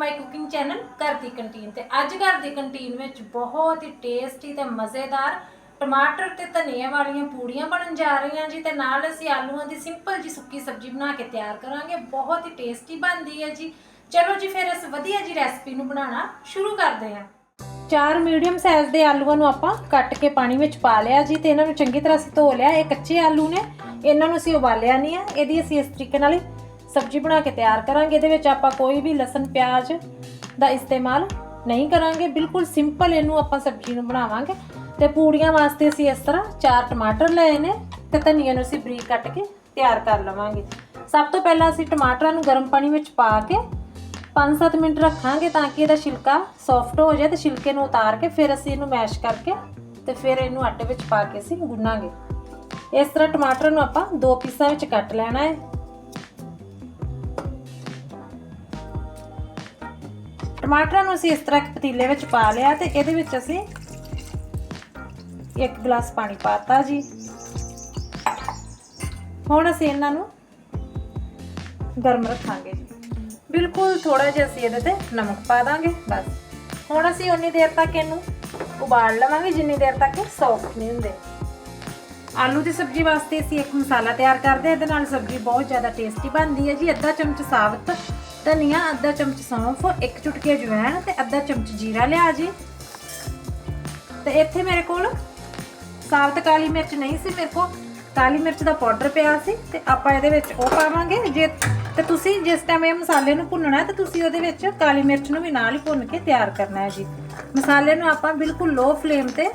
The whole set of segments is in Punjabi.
ਮਾਈ ਕੁਕਿੰਗ ਚੈਨਲ ਘਰ ਦੀ ਕੰਟੀਨ ਤੇ। ਅੱਜ ਘਰ ਦੀ ਕੰਟੀਨ ਵਿੱਚ ਬਹੁਤ ਹੀ ਟੇਸਟੀ ਤੇ ਮਜ਼ੇਦਾਰ ਟਮਾਟਰ ਤੇ ਧਨੀਏ ਵਾਲੀਆਂ ਪੂੜੀਆਂ ਬਣਨ ਜਾ ਰਹੀਆਂ ਜੀ ਤੇ ਨਾਲ ਅਸੀਂ ਆਲੂਆਂ ਦੀ ਸਿੰਪਲ ਜੀ ਸੁੱਕੀ ਸਬਜ਼ੀ ਬਣਾ ਕੇ ਤਿਆਰ ਕਰਾਂਗੇ। ਬਹੁਤ ਹੀ ਟੇਸਟੀ ਬਣਦੀ ਹੈ ਜੀ। ਚਲੋ ਜੀ ਫਿਰ ਇਸ ਵਧੀਆ ਜੀ ਰੈਸਪੀ ਨੂੰ ਬਣਾਉਣਾ ਸ਼ੁਰੂ ਕਰਦੇ ਹਾਂ। ਚਾਰ ਮੀਡੀਅਮ ਸਾਈਜ਼ ਦੇ ਆਲੂਆਂ ਨੂੰ ਆਪਾਂ ਕੱਟ ਕੇ ਪਾਣੀ ਵਿੱਚ ਪਾ ਲਿਆ ਜੀ ਤੇ ਇਹਨਾਂ ਨੂੰ ਚੰਗੀ ਤਰ੍ਹਾਂ ਅਸੀਂ ਧੋ ਲਿਆ। ਇਹ ਕੱਚੇ ਆਲੂ ਨੇ। ਇਹਨਾਂ ਨੂੰ ਅਸੀਂ ਉਬਾਲਿਆ ਨਹੀਂ ਆ ਇਹਦੀ ਅਸੀਂ ਇਸ ਤਰੀਕੇ ਨਾਲ ਸਬਜ਼ੀ ਬਣਾ ਕੇ ਤਿਆਰ ਕਰਾਂਗੇ, ਇਹਦੇ ਵਿੱਚ ਆਪਾਂ ਕੋਈ ਵੀ ਲਸਣ, ਪਿਆਜ਼ ਦਾ ਇਸਤੇਮਾਲ ਨਹੀਂ ਕਰਾਂਗੇ। ਬਿਲਕੁਲ ਸਿੰਪਲ ਇਹਨੂੰ ਆਪਾਂ ਸਬਜ਼ੀ ਨੂੰ ਬਣਾਵਾਂਗੇ ਤੇ ਪੂੜੀਆਂ ਵਾਸਤੇ ਅਸੀਂ ਇਸ ਤਰ੍ਹਾਂ ਚਾਰ ਟਮਾਟਰ ਲਏ ਨੇ ਤੇ ਧਨੀਆ ਨੂੰ ਅਸੀਂ ਬਰੀਕ ਕੱਟ ਕੇ ਤਿਆਰ ਕਰ ਲਵਾਂਗੇ। ਸਭ ਤੋਂ ਪਹਿਲਾਂ ਅਸੀਂ ਟਮਾਟਰਾਂ ਨੂੰ ਗਰਮ ਪਾਣੀ ਵਿੱਚ ਪਾ ਕੇ 5-7 ਮਿੰਟ ਰੱਖਾਂਗੇ ਤਾਂ ਕਿ ਇਹਦਾ ਛਿਲਕਾ ਸੌਫਟ ਹੋ ਜਾਏ ਤੇ ਛਿਲਕੇ ਨੂੰ ਉਤਾਰ ਕੇ ਫਿਰ ਅਸੀਂ ਇਹਨੂੰ ਮੈਸ਼ ਕਰਕੇ ਤੇ ਫਿਰ ਇਹਨੂੰ ਆਟੇ ਵਿੱਚ ਪਾ ਕੇ ਅਸੀਂ ਗੁੰਨਾਂਗੇ। ਇਸ ਤਰ੍ਹਾਂ ਟਮਾਟਰ ਨੂੰ ਆਪਾਂ ਦੋ ਪੀਸਾਂ ਵਿੱਚ ਕੱਟ ਲੈਣਾ ਹੈ। ਟਮਾਟਰਾਂ ਨੂੰ ਅਸੀਂ ਇਸ ਤਰ੍ਹਾਂ ਇੱਕ ਪਤੀਲੇ ਵਿੱਚ ਪਾ ਲਿਆ ਤੇ ਇਹਦੇ ਵਿੱਚ ਅਸੀਂ ਇੱਕ ਗਲਾਸ ਪਾਣੀ ਪਾਤਾ ਜੀ। ਹੁਣ ਅਸੀਂ ਇਹਨਾਂ ਨੂੰ ਗਰਮ ਰੱਖਾਂਗੇ ਜੀ। ਬਿਲਕੁਲ ਥੋੜਾ ਜਿਹਾ ਅਸੀਂ ਇਹਦੇ ਤੇ ਨਮਕ ਪਾ ਦਾਂਗੇ, ਬਸ। ਹੁਣ ਅਸੀਂ ਉਨੀ ਦੇਰ ਤੱਕ ਇਹਨੂੰ ਉਬਾਲ ਲਵਾਂਗੇ, ਜਿੰਨੀ ਦੇਰ ਤੱਕ ਇਹ ਸੌਫਟ ਨਹੀਂ ਹੁੰਦੇ। ਆਲੂ ਦੀ ਸਬਜ਼ੀ ਵਾਸਤੇ ਅਸੀਂ ਇੱਕ ਮਸਾਲਾ ਤਿਆਰ ਕਰਦੇ ਹਾਂ, ਇਹਦੇ ਨਾਲ ਸਬਜ਼ੀ ਬਹੁਤ ਜ਼ਿਆਦਾ ਟੇਸਟੀ ਬਣਦੀ ਹੈ ਜੀ। ਅੱਧਾ ਚਮਚ ਸਾਬਤ ਧਨੀਆ, ਅੱਧਾ ਚਮਚ ਸੌਂਫ, ਇੱਕ ਚੁਟਕੀ ਅਜਵਾਇਣ ਤੇ ਅੱਧਾ ਚਮਚ ਜੀਰਾ ਲਿਆ ਜੀ। ਤੇ ਇੱਥੇ ਮੇਰੇ ਕੋਲ ਸਾਬਤ ਕਾਲੀ ਮਿਰਚ ਨਹੀਂ ਸੀ, ਮੇਰੇ ਕੋਲ ਕਾਲੀ ਮਿਰਚ ਦਾ ਪਾਊਡਰ ਪਿਆ ਸੀ ਤੇ ਆਪਾਂ ਇਹਦੇ ਵਿੱਚ ਉਹ ਪਾਵਾਂਗੇ। ਜੇ ਤੇ ਤੁਸੀਂ ਜਿਸ ਟਾਈਮ ਇਹ ਮਸਾਲੇ ਨੂੰ ਭੁੰਨਣਾ ਹੈ, ਤੇ ਤੁਸੀਂ ਉਹਦੇ ਵਿੱਚ ਕਾਲੀ ਮਿਰਚ ਨੂੰ ਵੀ ਨਾਲ ਹੀ ਭੁੰਨ ਕੇ ਤਿਆਰ ਕਰਨਾ ਹੈ ਜੀ। ਮਸਾਲੇ ਨੂੰ ਆਪਾਂ ਬਿਲਕੁਲ ਲੋ ਫਲੇਮ ਤੇ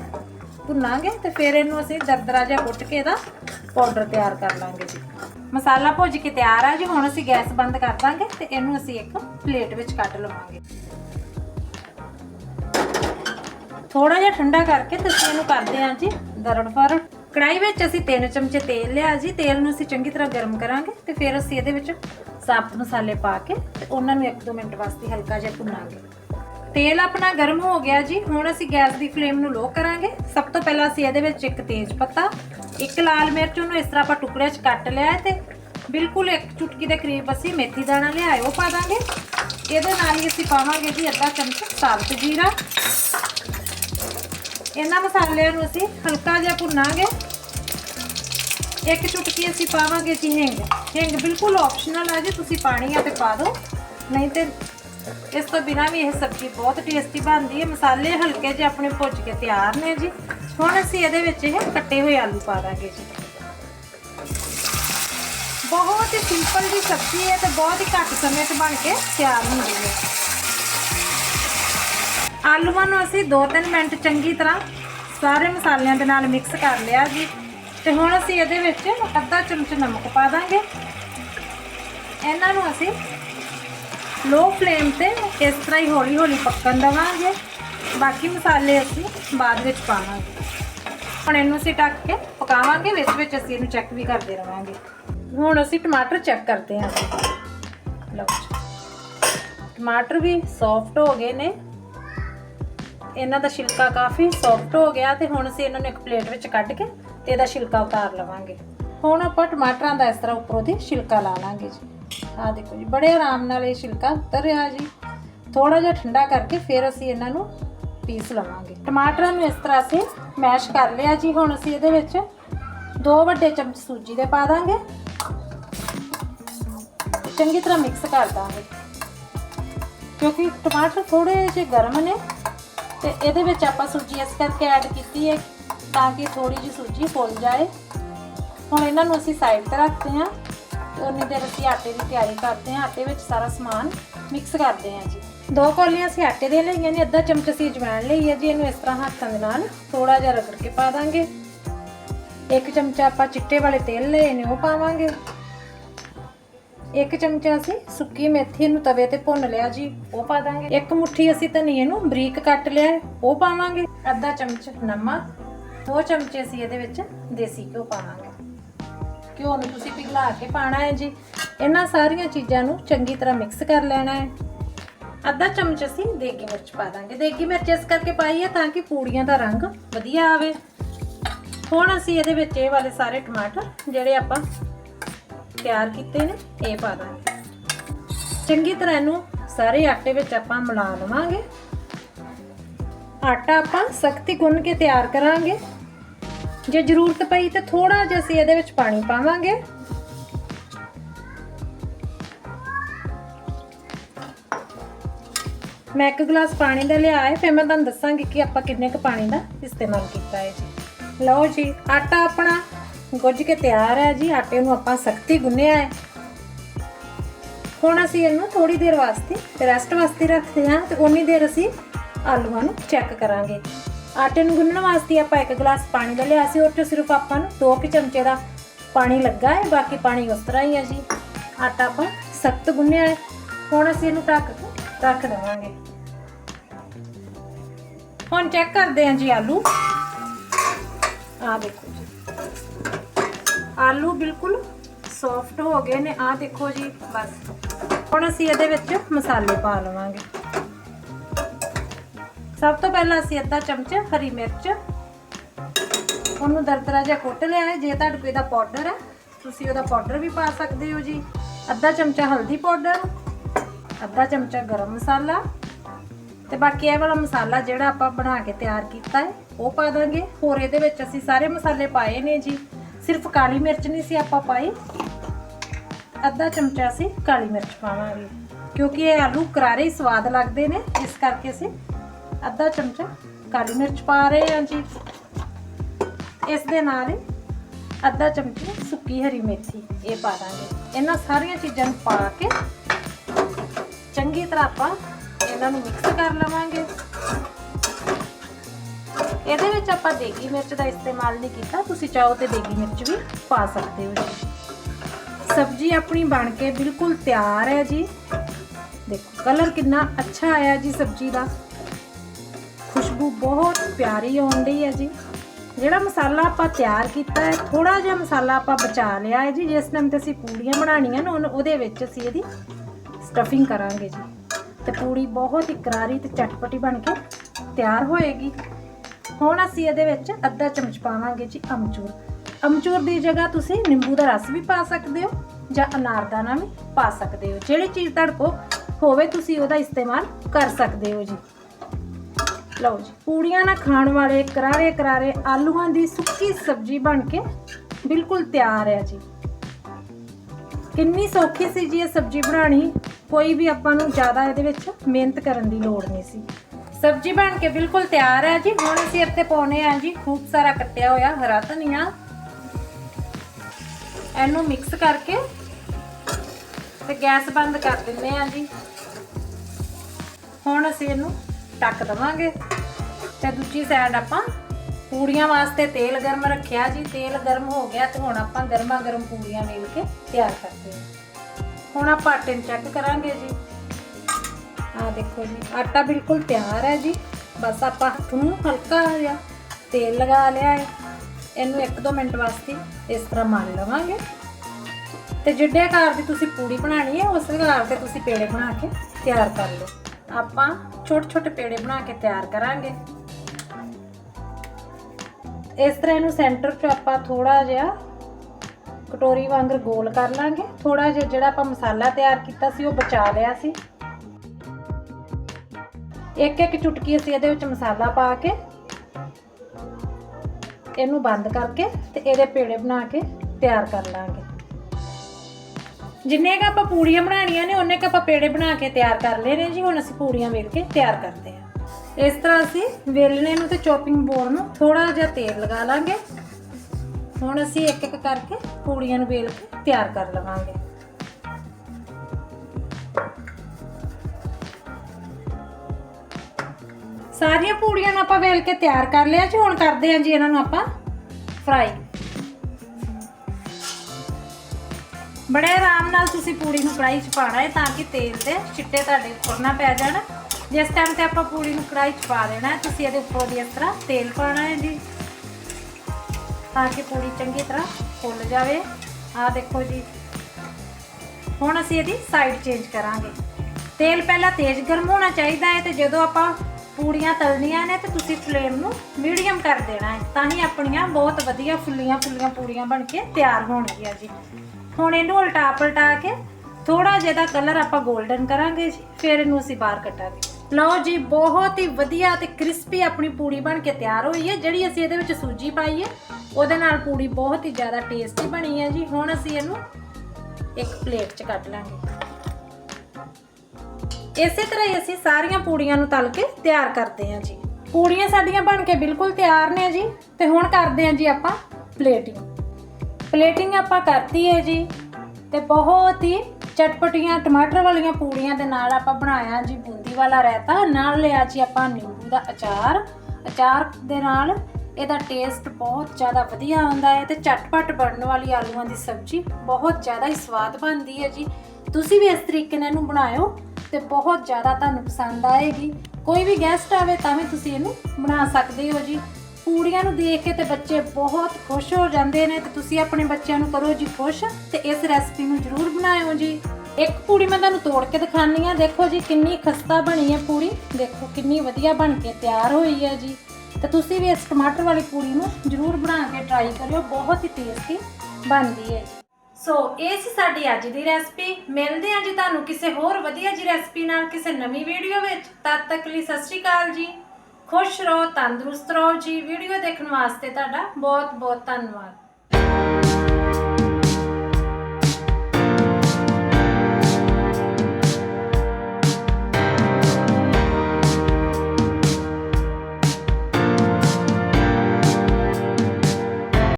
ਭੁੰਨਾਂਗੇ ਤੇ ਫਿਰ ਇਹਨੂੰ ਅਸੀਂ ਦਰਦਰਾ ਜਿਹਾ ਕੁੱਟ ਕੇ ਇਹਦਾ ਪਾਊਡਰ ਤਿਆਰ ਕਰ ਲਾਂਗੇ ਜੀ। ਮਸਾਲਾ ਭੁੱਜ ਕੇ ਤਿਆਰ ਆ ਜੀ, ਹੁਣ ਅਸੀਂ ਗੈਸ ਬੰਦ ਕਰ ਦਾਂਗੇ ਤੇ ਇਹਨੂੰ ਅਸੀਂ ਇੱਕ ਪਲੇਟ ਵਿੱਚ ਕੱਢ ਲਵਾਂਗੇ। ਥੋੜਾ ਜਿਹਾ ਠੰਡਾ ਕਰਕੇ ਤੇ ਅਸੀਂ ਇਹਨੂੰ ਕਰਦੇ ਹਾਂ ਜੀ, ਦਰੜ ਫਰੜ ਕੜਾਈ ਵਿੱਚ ਅਸੀਂ 3 ਚਮਚੇ ਤੇਲ ਲਿਆ ਜੀ, ਤੇਲ ਨੂੰ ਅਸੀਂ ਚੰਗੀ ਤਰ੍ਹਾਂ ਗਰਮ ਕਰਾਂਗੇ ਤੇ ਫਿਰ ਅਸੀਂ ਇਹਦੇ ਵਿੱਚ ਸਾਬਤ ਮਸਾਲੇ ਪਾ ਕੇ ਤੇ ਉਹਨਾਂ ਨੂੰ 1-2 ਮਿੰਟ ਵਾਸਤੇ ਹਲਕਾ ਜਿਹਾ ਭੁੰਨਾਂਗੇ। ਤੇਲ ਆਪਣਾ ਗਰਮ ਹੋ ਗਿਆ ਜੀ। ਹੁਣ ਅਸੀਂ ਗੈਸ ਦੀ ਫਲੇਮ ਨੂੰ ਲੋ ਕਰਾਂਗੇ। ਸਭ ਤੋਂ ਪਹਿਲਾਂ ਅਸੀਂ ਇਹਦੇ ਵਿੱਚ ਇੱਕ ਤੇਜ਼ ਪੱਤਾ, ਇੱਕ ਲਾਲ ਮਿਰਚ ਉਹਨੂੰ ਇਸ ਤਰ੍ਹਾਂ ਆਪਾਂ ਟੁਕੜੇ 'ਚ ਕੱਟ ਲਿਆ ਹੈ ਤੇ ਬਿਲਕੁਲ ਇੱਕ ਚੁਟਕੀ ਦੇ ਕਰੀਬ ਅਸੀਂ ਮੇਥੀ ਦਾਣਾ ਲਿਆਇਓ ਪਾ ਦਾਂਗੇ। ਇਹਦੇ ਨਾਲ ਹੀ ਅਸੀਂ ਪਾਵਾਂਗੇ ਜੀ ਅੱਧਾ ਚਮਚ ਸਾਬਤ ਜੀਰਾ। ਇਹਨਾਂ ਮਸਾਲਿਆਂ ਨੂੰ ਅਸੀਂ ਹਲਕਾ ਜਿਹਾ ਭੁੰਨਾਂਗੇ। ਇੱਕ ਚੁਟਕੀ ਅਸੀਂ ਪਾਵਾਂਗੇ ਜੀ ਹਿੰਗ। ਹਿੰਗ ਬਿਲਕੁਲ ਆਪਸ਼ਨਲ ਆ ਜੀ, ਤੁਸੀਂ ਪਾਣੀ ਆ ਤੇ ਪਾ ਦਿਓ। ਨਹੀਂ ਤੇ ਇਸ ਤੋਂ ਬਿਨਾ ਵੀ ਇਹ ਸਬਜ਼ੀ ਬਹੁਤ ਟੇਸਟੀ ਬਣਦੀ ਹੈ। ਮਸਾਲੇ ਹਲਕੇ ਜਿਹੇ ਆਪਣੇ ਭੁੱਜ ਕੇ ਤਿਆਰ ਨੇ ਜੀ। ਹੁਣ ਅਸੀਂ ਇਹਦੇ ਵਿੱਚ ਇਹ ਕੱਟੇ ਹੋਏ ਆਲੂ ਪਾ ਦਾਂਗੇ ਜੀ। ਬਹੁਤ ਹੀ ਸਿੰਪਲ ਜੀ ਸਬਜ਼ੀ ਹੈ ਤੇ ਬਹੁਤ ਹੀ ਘੱਟ ਸਮੇਂ 'ਚ ਬਣ ਕੇ ਤਿਆਰ ਹੁੰਦੀ ਹੈ। ਆਲੂਆਂ ਨੂੰ ਅਸੀਂ 2-3 ਮਿੰਟ ਚੰਗੀ ਤਰ੍ਹਾਂ ਸਾਰੇ ਮਸਾਲਿਆਂ ਦੇ ਨਾਲ ਮਿਕਸ ਕਰ ਲਿਆ ਜੀ। ਤੇ ਹੁਣ ਅਸੀਂ ਇਹਦੇ ਵਿੱਚ ਅੱਧਾ ਚਮਚ ਨਮਕ ਪਾ ਦਾਂਗੇ। ਇਹਨਾਂ ਨੂੰ ਅਸੀਂ ਲੋ ਫਲੇਮ ਤੇ ਇਸ ਤਰ੍ਹਾਂ ਹੀ ਹੌਲੀ ਹੌਲੀ ਪੱਕਣ ਦਵਾਂਗੇ। ਬਾਕੀ ਮਸਾਲੇ ਅਸੀਂ ਬਾਅਦ ਵਿੱਚ ਪਾਵਾਂਗੇ। ਹੁਣ ਇਹਨੂੰ ਅਸੀਂ ਢੱਕ ਕੇ ਪਕਾਵਾਂਗੇ, ਵਿੱਚ ਵਿੱਚ ਅਸੀਂ ਇਹਨੂੰ ਚੈੱਕ ਵੀ ਕਰਦੇ ਰਵਾਂਗੇ। ਹੁਣ ਅਸੀਂ ਟਮਾਟਰ ਚੈੱਕ ਕਰਦੇ ਹਾਂ ਜੀ। ਲਓ ਟਮਾਟਰ ਵੀ ਸੌਫਟ ਹੋ ਗਏ ਨੇ। ਇਹਨਾਂ ਦਾ ਛਿਲਕਾ ਕਾਫੀ ਸੌਫਟ ਹੋ ਗਿਆ ਤੇ ਹੁਣ ਅਸੀਂ ਇਹਨਾਂ ਨੂੰ ਇੱਕ ਪਲੇਟ ਵਿੱਚ ਕੱਢ ਕੇ ਤੇ ਇਹਦਾ ਛਿਲਕਾ ਉਤਾਰ ਲਵਾਂਗੇ। ਹੁਣ ਆਪਾਂ ਟਮਾਟਰਾਂ ਦਾ ਇਸ ਤਰ੍ਹਾਂ ਉੱਪਰੋਂ ਦੀ ਛਿਲਕਾ ਲਾ ਲਾਂਗੇ ਜੀ। ਆਹ ਦੇਖੋ ਜੀ, ਬੜੇ ਆਰਾਮ ਨਾਲ ਇਹ ਛਿਲਕਾ ਉਤਰ ਰਿਹਾ ਜੀ। ਥੋੜਾ ਜਿਹਾ ਠੰਡਾ ਕਰਕੇ ਫਿਰ ਅਸੀਂ ਇਹਨਾਂ ਨੂੰ ਪੀਸ ਲਵਾਂਗੇ। ਟਮਾਟਰਾਂ ਨੂੰ ਇਸ ਤਰ੍ਹਾਂ ਅਸੀਂ ਮੈਸ਼ ਕਰ ਲਿਆ ਜੀ, ਹੁਣ ਅਸੀਂ ਇਹਦੇ ਵਿੱਚ ਦੋ ਵੱਡੇ ਚਮਚ ਸੂਜੀ ਦੇ ਪਾ ਦਾਂਗੇ। ਚੰਗੀ ਤਰ੍ਹਾਂ ਮਿਕਸ ਕਰ ਦਾਂਗੇ। ਕਿਉਂਕਿ ਟਮਾਟਰ ਥੋੜੇ ਜਿਹੇ ਗਰਮ ਨੇ ਤੇ ਇਹਦੇ ਵਿੱਚ ਆਪਾਂ ਸੂਜੀ ਇਸ ਕਰਕੇ ਐਡ ਕੀਤੀ ਹੈ ਤਾਂ ਕਿ ਥੋੜੀ ਜਿਹੀ ਸੂਜੀ ਫੁੱਲ ਜਾਏ। ਹੁਣ ਇਹਨਾਂ ਨੂੰ ਅਸੀਂ ਸਾਈਡ ਤੇ ਰੱਖਦੇ ਹਾਂ। ਉਨੀ ਦੇਰ ਅਸੀਂ ਆਟੇ ਦੀ ਤਿਆਰੀ ਕਰਦੇ ਹਾਂ, ਆਟੇ ਵਿੱਚ ਸਾਰਾ ਸਮਾਨ ਮਿਕਸ ਕਰਦੇ ਹਾਂ ਜੀ। ਦੋ ਕੌਲੀਆਂ ਅਸੀਂ ਆਟੇ ਦੀਆਂ ਲਈਆਂ ਨੇ, ਅੱਧਾ ਚਮਚ ਅਸੀਂ ਅਜਵਾਇਣ ਲਈ ਹੈ ਜੀ, ਇਹਨੂੰ ਇਸ ਤਰ੍ਹਾਂ ਹੱਥਾਂ ਦੇ ਨਾਲ ਥੋੜਾ ਜਿਹਾ ਰਗੜ ਕੇ ਪਾ ਦਾਂਗੇ। ਇੱਕ ਚਮਚਾ ਆਪਾਂ ਚਿੱਟੇ ਵਾਲੇ ਤੇਲ ਲਏ ਨੇ, ਉਹ ਪਾਵਾਂਗੇ। ਇੱਕ ਚਮਚਾ ਅਸੀਂ ਸੁੱਕੀ ਮੇਥੀ ਨੂੰ ਤਵੇ ਤੇ ਭੁੰਨ ਲਿਆ ਜੀ, ਉਹ ਪਾ ਦਾਂਗੇ। ਇੱਕ ਮੁਠੀ ਅਸੀਂ ਧਨੀਏ ਨੂੰ ਬਰੀਕ ਕੱਟ ਲਿਆ ਉਹ ਪਾਵਾਂਗੇ। ਅੱਧਾ ਚਮਚ ਨਮਕ, ਦੋ ਚਮਚੇ ਅਸੀਂ ਇਹਦੇ ਵਿੱਚ ਦੇਸੀ ਘਿਓ ਪਾਵਾਂਗੇ। ਘਿਓ ਨੂੰ ਤੁਸੀਂ ਪਿਘਲਾ ਕੇ ਪਾਣਾ ਹੈ ਜੀ? ਇਹਨਾਂ ਸਾਰੀਆਂ ਚੀਜ਼ਾਂ ਨੂੰ ਚੰਗੀ ਤਰ੍ਹਾਂ ਮਿਕਸ ਕਰ ਲੈਣਾ ਹੈ। ਅੱਧਾ ਚਮਚ ਅਸੀਂ ਦੇਗੀ ਮਿਰਚ ਪਾ ਦਾਂਗੇ। ਦੇਗੀ ਮਿਰਚ ਇਸ ਕਰਕੇ ਪਾਈ ਹੈ ਤਾਂ ਕਿ ਪੂੜੀਆਂ ਦਾ ਰੰਗ ਵਧੀਆ ਆਵੇ। ਹੁਣ ਅਸੀਂ ਇਹਦੇ ਵਿੱਚ ਇਹ ਵਾਲੇ ਸਾਰੇ ਟਮਾਟਰ ਜਿਹੜੇ ਆਪਾਂ ਤਿਆਰ ਕੀਤੇ ਨੇ, ਇਹ ਪਾ ਦਾਂਗੇ। ਚੰਗੀ ਤਰ੍ਹਾਂ ਇਹਨੂੰ ਸਾਰੇ ਆਟੇ ਵਿੱਚ ਆਪਾਂ ਮਿਲਾ ਲਵਾਂਗੇ। ਆਟਾ ਆਪਾਂ ਸਖਤੀ ਗੁੰਨ ਕੇ ਤਿਆਰ ਕਰਾਂਗੇ। ਜੇ ਜ਼ਰੂਰਤ ਪਈ ਤਾਂ ਥੋੜਾ ਜਿਹਾ ਅਸੀਂ ਇਹਦੇ ਵਿੱਚ ਪਾਣੀ ਪਾਵਾਂਗੇ। ਮੈਂ ਇੱਕ ਗਲਾਸ ਪਾਣੀ ਦਾ ਲਿਆ ਹੈ, ਫਿਰ ਮੈਂ ਤੁਹਾਨੂੰ ਦੱਸਾਂਗੀ ਕਿ ਆਪਾਂ ਕਿੰਨੇ ਕੁ ਪਾਣੀ ਦਾ ਇਸਤੇਮਾਲ ਕੀਤਾ ਹੈ ਜੀ। ਲਓ ਜੀ, ਆਟਾ ਆਪਣਾ ਗੁੱਝ ਕੇ ਤਿਆਰ ਹੈ ਜੀ, ਆਟੇ ਨੂੰ ਆਪਾਂ ਸਖਤੀ ਗੁੰਨਿਆ ਹੈ। ਹੁਣ ਅਸੀਂ ਇਹਨੂੰ ਥੋੜੀ ਦੇਰ ਵਾਸਤੇ ਰੈਸਟ ਵਾਸਤੇ ਰੱਖਦੇ ਹਾਂ ਤੇ ਉਨੀ ਦੇਰ ਅਸੀਂ ਆਲੂਆਂ ਨੂੰ ਚੈੱਕ ਕਰਾਂਗੇ। ਆਟੇ ਨੂੰ ਗੁੰਨਣ ਵਾਸਤੇ ਆਪਾਂ ਇੱਕ ਗਲਾਸ ਪਾਣੀ ਦਾ ਲਿਆ ਸੀ, ਉਹ 'ਚ ਸਿਰਫ ਆਪਾਂ ਨੂੰ 2 ਕਿ ਚਮਚੇ ਦਾ ਪਾਣੀ ਲੱਗਾ ਹੈ, ਬਾਕੀ ਪਾਣੀ ਉਸ ਤਰ੍ਹਾਂ ਹੀ ਹੈ ਜੀ। ਆਟਾ ਆਪਾਂ ਸਖਤ ਗੁੰਨਿਆ ਹੈ। ਹੁਣ ਅਸੀਂ ਇਹਨੂੰ ਢੱਕ ਕੇ ਰੱਖ ਦੇਵਾਂਗੇ। ਹੁਣ ਚੈੱਕ ਕਰਦੇ ਹਾਂ ਜੀ ਆਲੂ। ਆ ਦੇਖੋ ਜੀ। ਆਲੂ ਬਿਲਕੁਲ ਸੌਫਟ ਹੋ ਗਏ ਨੇ। ਆ ਦੇਖੋ ਜੀ, ਬਸ। ਹੁਣ ਅਸੀਂ ਇਹਦੇ ਵਿੱਚ ਮਸਾਲੇ ਪਾ ਲਵਾਂਗੇ। ਸਭ ਤੋਂ ਪਹਿਲਾਂ ਅਸੀਂ ਅੱਧਾ ਚਮਚ ਹਰੀ ਮਿਰਚ। ਉਹਨੂੰ ਦਰਦਰਾ ਜਿਹਾ ਕੁੱਟ ਲਿਆ ਹੈ। ਜੇ ਤੁਹਾਡੇ ਕੋਲ ਇਹਦਾ ਪਾਊਡਰ ਹੈ, ਤੁਸੀਂ ਉਹਦਾ ਪਾਊਡਰ ਵੀ ਪਾ ਸਕਦੇ ਹੋ ਜੀ। ਅੱਧਾ ਚਮਚਾ ਹਲਦੀ ਪਾਊਡਰ ਅੱਧਾ ਚਮਚਾ ਗਰਮ ਮਸਾਲਾ ਤੇ ਬਾਕੀ ਇਹ ਵਾਲਾ ਮਸਾਲਾ ਜਿਹੜਾ ਆਪਾਂ ਬਣਾ ਕੇ ਤਿਆਰ ਕੀਤਾ ਹੈ, ਉਹ ਪਾ ਦਾਂਗੇ। ਹੋਰ ਇਹਦੇ ਵਿੱਚ ਅਸੀਂ ਸਾਰੇ ਮਸਾਲੇ ਪਾਏ ਨੇ ਜੀ। ਸਿਰਫ ਕਾਲੀ ਮਿਰਚ ਨਹੀਂ ਸੀ ਆਪਾਂ ਪਾਈ। ਅੱਧਾ ਚਮਚਾ ਅਸੀਂ ਕਾਲੀ ਮਿਰਚ ਪਾਵਾਂਗੇ। ਕਿਉਂਕਿ ਇਹ ਆਲੂ ਕਰਾਰੇ ਹੀ ਸਵਾਦ ਲੱਗਦੇ ਨੇ, ਇਸ ਕਰਕੇ ਅਸੀਂ ਅੱਧਾ ਚਮਚਾ ਕਾਲੀ ਮਿਰਚ ਪਾ ਰਹੇ ਹਾਂ ਜੀ। ਇਸ ਦੇ ਨਾਲ ਹੀ ਅੱਧਾ ਚਮਚਾ ਸੁੱਕੀ ਹਰੀ ਮੇਥੀ ਇਹ ਪਾ ਦਾਂਗੇ। ਇਹਨਾਂ ਸਾਰੀਆਂ ਚੀਜ਼ਾਂ ਨੂੰ ਪਾ ਕੇ ਚੰਗੀ ਤਰ੍ਹਾਂ ਆਪਾਂ ਇਹਨਾਂ ਨੂੰ ਮਿਕਸ ਕਰ ਲਵਾਂਗੇ। ਇਹਦੇ ਵਿੱਚ ਆਪਾਂ ਦੇਗੀ ਮਿਰਚ ਦਾ ਇਸਤੇਮਾਲ ਨਹੀਂ ਕੀਤਾ, ਤੁਸੀਂ ਚਾਹੋ ਤੇ ਦੇਗੀ ਮਿਰਚ ਵੀ ਪਾ ਸਕਦੇ ਹੋ ਜੀ। ਸਬਜ਼ੀ ਆਪਣੀ ਬਣ ਕੇ ਬਿਲਕੁਲ ਤਿਆਰ ਹੈ ਜੀ। ਦੇਖੋ, ਕਲਰ ਕਿੰਨਾ ਅੱਛਾ ਆਇਆ ਜੀ ਸਬਜ਼ੀ ਦਾ। ਖੁਸ਼ਬੂ ਬਹੁਤ ਪਿਆਰੀ ਆਉਂਦੀ ਹੈ ਜੀ। ਜਿਹੜਾ ਮਸਾਲਾ ਆਪਾਂ ਤਿਆਰ ਕੀਤਾ ਹੈ ਥੋੜਾ ਜਿਹਾ ਮਸਾਲਾ ਆਪਾਂ ਬਚਾ ਲਿਆ ਹੈ ਜੀ। ਜਿਸ ਟਾਈਮ ਤੇ ਅਸੀਂ ਪੂੜੀਆਂ ਬਣਾਉਣੀਆਂ ਨੇ, ਉਹਨ- ਉਹਦੇ ਵਿੱਚ ਅਸੀਂ ਇਹਦੀ ਸਟਫਿੰਗ ਕਰਾਂਗੇ ਜੀ। ਤੇ ਪੂੜੀ ਬਹੁਤ ਹੀ ਕਰਾਰੀ ਤੇ ਚਟਪਟੀ ਬਣ ਕੇ ਤਿਆਰ ਹੋਏਗੀ। ਹੁਣ ਅਸੀਂ ਇਹਦੇ ਵਿੱਚ ਅੱਧਾ ਚਮਚ ਪਾਵਾਂਗੇ ਜੀ ਅਮਚੂਰ। ਅਮਚੂਰ ਦੀ ਜਗ੍ਹਾ ਤੁਸੀਂ ਨਿੰਬੂ ਦਾ ਰਸ ਵੀ ਪਾ ਸਕਦੇ ਹੋ, ਜਾਂ ਅਨਾਰਦਾਨਾ ਵੀ ਪਾ ਸਕਦੇ ਹੋ। ਜਿਹੜੀ ਚੀਜ਼ ਤੁਹਾਡੇ ਕੋਲ ਹੋਵੇ, ਤੁਸੀਂ ਉਹਦਾ ਇਸਤੇਮਾਲ ਕਰ ਸਕਦੇ ਹੋ ਜੀ। ਲਓ ਜੀ, ਪੂੜੀਆਂ ਨਾਲ ਖਾਣ ਵਾਲੇ ਕਰਾਰੇ ਕਰਾਰੇ ਆਲੂਆਂ ਦੀ ਸੁੱਕੀ ਸਬਜ਼ੀ ਬਣ ਕੇ ਬਿਲਕੁਲ ਤਿਆਰ ਹੈ ਜੀ। ਕਿੰਨੀ ਸੌਖੀ ਸੀ ਜੀ ਇਹ ਸਬਜ਼ੀ ਬਣਾਣੀ ਕੋਈ ਵੀ ਆਪਾਂ ਨੂੰ ਜ਼ਿਆਦਾ ਇਹਦੇ ਵਿੱਚ ਮਿਹਨਤ ਕਰਨ ਦੀ ਲੋੜ ਨਹੀਂ ਸੀ। ਸਬਜ਼ੀ ਬਣ ਕੇ ਬਿਲਕੁਲ ਤਿਆਰ ਹੈ ਜੀ, ਹੁਣ ਅਸੀਂ ਇੱਥੇ ਪਾਉਨੇ ਆ ਜੀ, ਖੂਬ ਸਾਰਾ ਕੱਟਿਆ ਹੋਇਆ ਹਰਾ ਧਨੀਆ। ਇਹਨੂੰ ਮਿਕਸ ਕਰਕੇ ਤੇ ਗੈਸ ਬੰਦ ਕਰ ਦਿੰਦੇ ਆ ਜੀ। ਹੁਣ ਅਸੀਂ ਇਹਨੂੰ ਟੱਕ ਦਵਾਂਗੇ। ਤੇ ਦੂਜੀ ਸਾਈਡ ਆਪਾਂ ਪੂੜੀਆਂ ਵਾਸਤੇ ਤੇਲ ਗਰਮ ਰੱਖਿਆ ਜੀ। ਤੇਲ ਗਰਮ ਹੋ ਗਿਆ ਤੇ ਹੁਣ ਆਪਾਂ ਗਰਮਾ ਗਰਮ ਪੂੜੀਆਂ ਵੇਲ ਕੇ ਤਿਆਰ ਕਰਦੇ ਹਾਂ। ਹੁਣ ਆਪਾਂ ਆਟੇ ਨੂੰ ਚੈੱਕ ਕਰਾਂਗੇ ਜੀ। ਆ ਦੇਖੋ ਜੀ, ਆਟਾ ਬਿਲਕੁਲ ਤਿਆਰ ਹੈ ਜੀ। ਬਸ ਆਪਾਂ ਹੱਥ ਨੂੰ ਹਲਕਾ ਜਿਹਾ ਤੇਲ ਲਗਾ ਲਿਆ ਹੈ। ਇਹਨੂੰ 1-2 ਮਿੰਟ ਵਾਸਤੇ ਇਸ ਤਰ੍ਹਾਂ ਮਲ ਲਵਾਂਗੇ। ਤੇ ਜਿੱਡੇ ਆਕਾਰ ਦੀ ਤੁਸੀਂ ਪੂੜੀ ਬਣਾਣੀ ਹੈ, ਉਸ ਆਕਾਰ ਤੇ ਤੁਸੀਂ ਪੇੜੇ ਬਣਾ ਕੇ ਤਿਆਰ ਕਰ ਲਓ। ਆਪਾਂ ਛੋਟੇ ਛੋਟੇ ਪੇੜੇ ਬਣਾ ਕੇ ਤਿਆਰ ਕਰਾਂਗੇ। ਇਸ ਤਰ੍ਹਾਂ ਇਹਨੂੰ ਸੈਂਟਰ 'ਚ ਆਪਾਂ ਥੋੜਾ ਜਿਹਾ ਕਟੋਰੀ ਵਾਂਗਰ ਗੋਲ ਕਰ ਲਾਂਗੇ। ਥੋੜਾ ਜਿਹਾ ਜਿਹੜਾ ਆਪਾਂ ਮਸਾਲਾ ਤਿਆਰ ਕੀਤਾ ਸੀ, ਉਹ ਬਚਾ ਲਿਆ ਸੀ। ਇੱਕ ਇੱਕ ਚੁਟਕੀ ਅਸੀਂ ਇਹਦੇ ਵਿੱਚ ਮਸਾਲਾ ਪਾ ਕੇ ਇਹਨੂੰ ਬੰਦ ਕਰਕੇ ਤੇ ਇਹਦੇ ਪੇੜੇ ਬਣਾ ਕੇ ਤਿਆਰ ਕਰ ਲਾਂਗੇ। ਜਿੰਨੇ ਕ ਆਪਾਂ ਪੂੜੀਆਂ ਬਣਾਉਣੀਆਂ ਨੇ, ਉਹਨੇ ਕ ਆਪਾਂ ਪੇੜੇ ਬਣਾ ਕੇ ਤਿਆਰ ਕਰ ਲਏ ਨੇ ਜੀ। ਹੁਣ ਅਸੀਂ ਪੂੜੀਆਂ ਵੇਲ ਕੇ ਤਿਆਰ ਕਰਦੇ ਹਾਂ। ਇਸ ਤਰ੍ਹਾਂ ਅਸੀਂ ਵੇਲਣੇ ਨੂੰ ਤੇ ਚੌਪਿੰਗ ਬੋਰਡ ਨੂੰ ਥੋੜਾ ਜਿਹਾ ਤੇਲ ਲਗਾ ਲਾਂਗੇ। ਹੁਣ ਅਸੀਂ ਇੱਕ ਇੱਕ ਕਰਕੇ ਪੂੜੀਆਂ ਨੂੰ ਵੇਲ ਕੇ ਤਿਆਰ ਕਰ ਲਵਾਂਗੇ। ਸਾਰੀਆਂ ਪੂੜੀਆਂ ਨੂੰ ਆਪਾਂ ਵੇਲ ਕੇ ਤਿਆਰ ਕਰ ਲਿਆ ਜੀ। ਹੁਣ ਕਰਦੇ ਹਾਂ ਜੀ, ਇਹਨਾਂ ਨੂੰ ਆਪਾਂ ਫਰਾਈ ਬੜੇ ਆਰਾਮ ਨਾਲ ਤੁਸੀਂ ਪੂੜੀ ਨੂੰ ਕੜਾਈ 'ਚ ਪਾਣਾ ਹੈ ਤਾਂ ਕਿ ਤੇਲ ਦੇ ਛਿੱਟੇ ਤੁਹਾਡੇ ਉੱਪਰ ਨਾ ਪੈ ਜਾਣ। ਜਿਸ ਟਾਈਮ ਤੇ ਆਪਾਂ ਪੂੜੀ ਨੂੰ ਕੜਾਈ 'ਚ ਪਾ ਦੇਣਾ ਹੈ, ਤੁਸੀਂ ਇਹਦੇ ਉੱਪਰ ਦੀ ਇਸ ਤਰ੍ਹਾਂ ਤੇਲ ਪਾਣਾ ਹੈ ਜੀ। ਤਾਂ ਕਿ ਪੂੜੀ ਚੰਗੀ ਤਰ੍ਹਾਂ ਫੁੱਲ ਜਾਵੇ। ਆਹ ਦੇਖੋ ਜੀ। ਹੁਣ ਅਸੀਂ ਇਹਦੀ ਸਾਈਡ ਚੇਂਜ ਕਰਾਂਗੇ। ਤੇਲ ਪਹਿਲਾਂ ਤੇਜ਼ ਗਰਮ ਹੋਣਾ ਚਾਹੀਦਾ ਹੈ ਤੇ ਜਦੋਂ ਆਪਾਂ ਪੂੜੀਆਂ ਤਲਣੀਆਂ ਨੇ ਤੇ ਤੁਸੀਂ ਫਲੇਮ ਨੂੰ ਮੀਡੀਅਮ ਕਰ ਦੇਣਾ ਹੈ। ਤਾਂ ਹੀ ਆਪਣੀਆਂ ਬਹੁਤ ਵਧੀਆ ਫੁੱਲੀਆਂ ਫੁੱਲੀਆਂ ਪੂੜੀਆਂ ਬਣ ਕੇ ਤਿਆਰ ਹੋਣਗੀਆਂ ਜੀ। ਹੁਣ ਇਹਨੂੰ ਉਲਟਾ ਪਲਟਾ ਕੇ ਥੋੜਾ ਜਿਹਾ ਦਾ ਕਲਰ ਆਪਾਂ 골ਡਨ ਕਰਾਂਗੇ ਜੀ, ਫਿਰ ਇਹਨੂੰ ਅਸੀਂ ਬਾਹਰ ਕੱਟਾਂਗੇ ਲਓ ਜੀ, ਬਹੁਤ ਹੀ ਵਧੀਆ ਤੇ ਕ੍ਰਿਸਪੀ ਆਪਣੀ ਪੂੜੀ ਬਣ ਕੇ ਤਿਆਰ ਹੋਈ ਹੈ, ਜਿਹੜੀ ਅਸੀਂ ਇਹਦੇ ਵਿੱਚ ਸੂਜੀ ਪਾਈ ਹੈ, ਉਹਦੇ ਨਾਲ ਪੂੜੀ ਬਹੁਤ ਹੀ ਜ਼ਿਆਦਾ ਟੇਸਟੀ ਬਣੀ ਹੈ ਜੀ। ਹੁਣ ਅਸੀਂ ਇਹਨੂੰ ਇੱਕ ਪਲੇਟ 'ਚ ਕੱਟ ਲਾਂਗੇ। ਇਸੇ ਤਰ੍ਹਾਂ ਹੀ ਅਸੀਂ ਸਾਰੀਆਂ ਪੂੜੀਆਂ ਨੂੰ ਤਲ ਕੇ ਤਿਆਰ ਕਰਦੇ ਹਾਂ ਜੀ। ਪੂੜੀਆਂ ਸਾਡੀਆਂ ਬਣ ਕੇ ਬਿਲਕੁਲ ਤਿਆਰ ਨੇ ਜੀ, ਤੇ ਹੁਣ ਕਰਦੇ ਹਾਂ ਜੀ ਆਪਾਂ ਪਲੇਟਿੰਗ ਪਲੇਟਿੰਗ ਆਪਾਂ ਕਰਤੀ ਹੈ ਜੀ ਤੇ ਬਹੁਤ ਹੀ ਚਟਪਟੀਆਂ, ਟਮਾਟਰ ਵਾਲੀਆਂ ਪੂੜੀਆਂ ਦੇ ਨਾਲ ਆਪਾਂ ਬਣਾਇਆ ਜੀ ਬੂੰਦੀ ਵਾਲਾ ਰਾਇਤਾ। ਨਾਲ ਲਿਆ ਜੀ ਆਪਾਂ ਨਿੰਬੂ ਦਾ ਅਚਾਰ। ਅਚਾਰ ਦੇ ਨਾਲ ਇਹਦਾ ਟੇਸਟ ਬਹੁਤ ਜ਼ਿਆਦਾ ਵਧੀਆ ਆਉਂਦਾ ਹੈ ਤੇ ਚਟਪਟ ਬਣਨ ਵਾਲੀ ਆਲੂਆਂ ਦੀ ਸਬਜ਼ੀ ਬਹੁਤ ਜ਼ਿਆਦਾ ਹੀ ਸਵਾਦ ਬਣਦੀ ਹੈ ਜੀ। ਤੁਸੀਂ ਵੀ ਇਸ ਤਰੀਕੇ ਨਾਲ ਇਹਨੂੰ ਬਣਾਇਓ ਤੇ ਬਹੁਤ ਜ਼ਿਆਦਾ ਤੁਹਾਨੂੰ ਪਸੰਦ ਆਏਗੀ। ਕੋਈ ਵੀ ਗੈਸਟ ਆਵੇ ਤਾਂ ਵੀ ਤੁਸੀਂ ਇਹਨੂੰ ਬਣਾ ਸਕਦੇ ਹੋ ਜੀ। ਪੂੜੀਆਂ ਨੂੰ ਦੇਖ ਕੇ ਤੇ ਬੱਚੇ ਬਹੁਤ ਖੁਸ਼ ਹੋ ਜਾਂਦੇ ਨੇ ਤੇ ਤੁਸੀਂ ਆਪਣੇ ਬੱਚਿਆਂ ਨੂੰ ਕਰੋ ਜੀ ਖੁਸ਼ ਤੇ ਇਸ ਰੈਸਪੀ ਨੂੰ ਜ਼ਰੂਰ ਬਣਾਇਓ ਜੀ। ਇੱਕ ਪੂੜੀ ਮੈਂ ਤੁਹਾਨੂੰ ਤੋੜ ਕੇ ਦਿਖਾਣੀ ਆ ਦੇਖੋ ਜੀ ਕਿੰਨੀ ਖਸਤਾ ਬਣੀ ਹੈ ਪੂੜੀ। ਦੇਖੋ ਕਿੰਨੀ ਵਧੀਆ ਬਣ ਕੇ ਤਿਆਰ ਹੋਈ ਹੈ ਜੀ। ਤੇ ਤੁਸੀਂ ਵੀ ਇਸ ਟਮਾਟਰ ਵਾਲੀ ਪੂੜੀ ਨੂੰ ਜ਼ਰੂਰ ਬਣਾ ਕੇ ਟਰਾਈ ਕਰਿਓ। ਬਹੁਤ ਹੀ ਟੇਸਟੀ ਬਣਦੀ ਹੈ ਜੀ। ਸੋ ਇਹ ਸੀ ਸਾਡੀ ਅੱਜ ਦੀ ਰੈਸਪੀ ਮਿਲਦੇ ਹਾਂ ਜੀ ਤੁਹਾਨੂੰ ਕਿਸੇ ਹੋਰ ਵਧੀਆ ਜੀ ਰੈਸਪੀ ਨਾਲ ਕਿਸੇ ਨਵੀਂ ਵੀਡੀਓ ਵਿੱਚ। ਤਦ ਤੱਕ ਲਈ ਸਤਿ ਸ਼੍ਰੀ ਅਕਾਲ ਜੀ। ਖੁਸ਼ ਰਹੋ ਤੰਦਰੁਸਤ ਰਹੋ ਜੀ। ਵੀਡੀਓ ਦੇਖਣ ਵਾਸਤੇ ਤੁਹਾਡਾ ਬਹੁਤ ਬਹੁਤ ਧੰਨਵਾਦ।